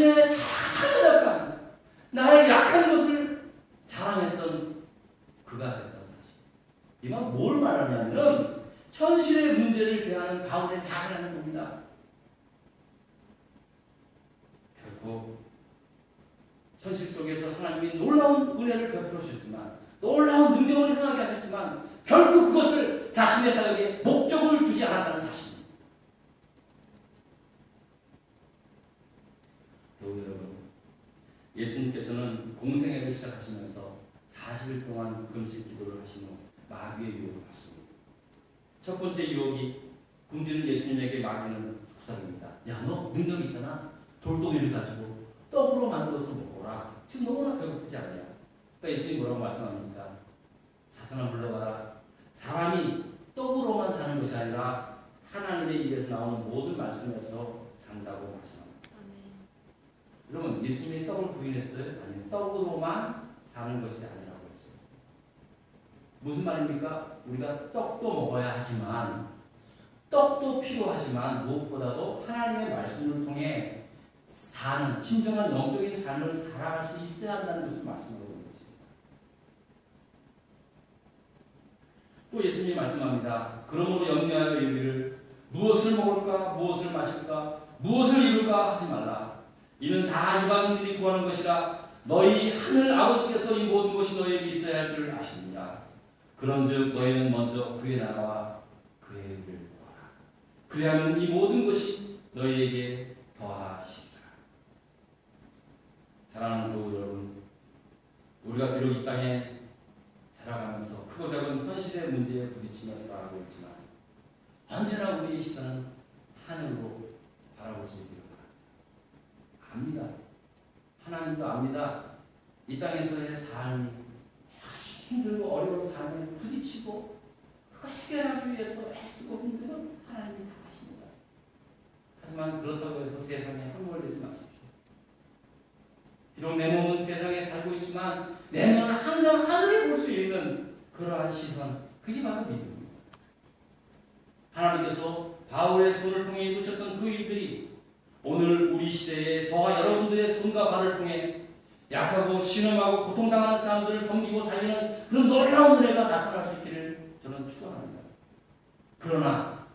자신의 착한 약간, 나의 약한 것을 자랑했던 그가 됐다는 사실. 이건 뭘 말하냐면 현실의 문제를 대하는 바울의 자세라는 겁니다. 결코 현실 속에서 하나님이 놀라운 은혜를 베풀어 주셨지만 놀라운 능력을 행하게 하셨지만 결국 그것을 자신의 사역에 목적을 두지 않았다는 사실입니다. 교우 여러분, 예수님께서는 공생애를 시작하시면서 40일 동안 금식 기도를 하신 후 마귀의 유혹을 받습니다. 첫 번째 유혹이 굶주린 예수님에게 마귀는 속삭입니다. 야, 너 능력 있잖아. 돌덩이를 가지고 떡으로 만들어서 먹어라. 지금 너무나 배고프지 않냐? 그러니까 예수님 뭐라고 말씀합니까? 사탄아 물러가라. 사람이 떡으로만 사는 것이 아니라 하나님의 입에서 나오는 모든 말씀에서 산다고 말씀합니다. 여러분 예수님이 떡을 부인했어요? 아니요. 떡으로만 사는 것이 아니라고 했어요. 무슨 말입니까? 우리가 떡도 먹어야 하지만 떡도 필요하지만 무엇보다도 하나님의 말씀을 통해 사는 진정한 영적인 삶을 살아갈 수 있어야 한다는 것을 말씀하고 있는 것입니다. 또 예수님이 말씀합니다. 그러므로 염려하여 이르기를 무엇을 먹을까 무엇을 마실까 무엇을 입을까 하지 말라. 이는 다 이방인들이 구하는 것이라 너희 하늘 아버지께서 이 모든 것이 너희에게 있어야 할 줄 아시느냐. 그런즉 너희는 먼저 그의 나라와 그의 의를 구하라. 그리하면 이 모든 것이 너희에게 더하시리라. 사랑하는 교우 여러분, 우리가 비록 이 땅에 살아가면서 크고 작은 현실의 문제에 부딪히며 살아가고 있지만 언제나 우리의 시선은 하늘로 바라볼 수 있기를. 압니다. 하나님도 압니다. 이 땅에서의 삶이 아주 힘들고 어려운 삶에 부딪히고 그거 해결하기 위해서 애쓰고 힘들면 하나님이 다 하십니다. 하지만 그렇다고 해서 세상에 내지 마십시오. 비록 내 몸은 세상에 살고 있지만 내 눈은 항상 하늘을 볼 수 있는 그러한 시선, 그게 바로 믿음입니다. 하나님께서 바울의 손을 통해 이루셨던 그 일들이 오늘 우리 시대에 저와 여러분들의 손과 발을 통해 약하고 신음하고 고통당하는 사람들을 섬기고 살리는 그런 놀라운 은혜가 나타날 수 있기를 저는 축원합니다. 그러나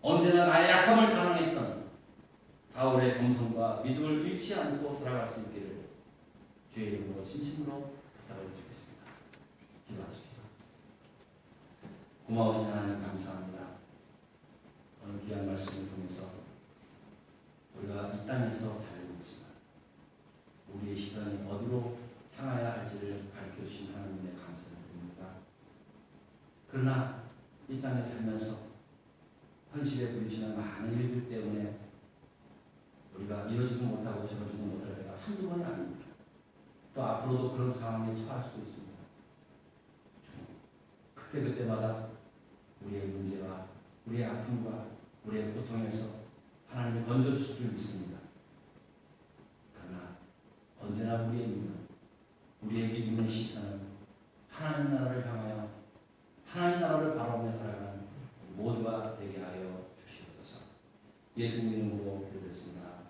언제나 나의 약함을 자랑했던 바울의 겸손과 믿음을 잃지 않고 살아갈 수 있기를 주의 이름으로 진심으로 부탁을 드리겠습니다. 기도하십시오. 고마우신 하나님 감사합니다. 오늘 귀한 말씀을 통해서 우리가 이 땅에서 살고 있지만 우리의 시선이 어디로 향하여야 할지를 밝혀주신 하나님의 감사를 드립니다. 그러나 이 땅에 살면서 현실에 부딪히는 많은 일들 때문에 우리가 이러지도 못하고 저러지도 못할 때가 한두 번이 아닙니다. 또 앞으로도 그런 상황에 처할 수도 있습니다. 그때 그때마다 우리의 문제와 우리의 아픔과 우리의 고통에서 하나님이 건져주실 줄 믿습니다. 그러나 언제나 우리의 눈은 우리의 믿음의 시선은 하나님 나라를 향하여 하나님 나라를 바라보며 살아가는 모두가 되게 하여 주시옵소서. 예수님 이름으로 기도드렸습니다.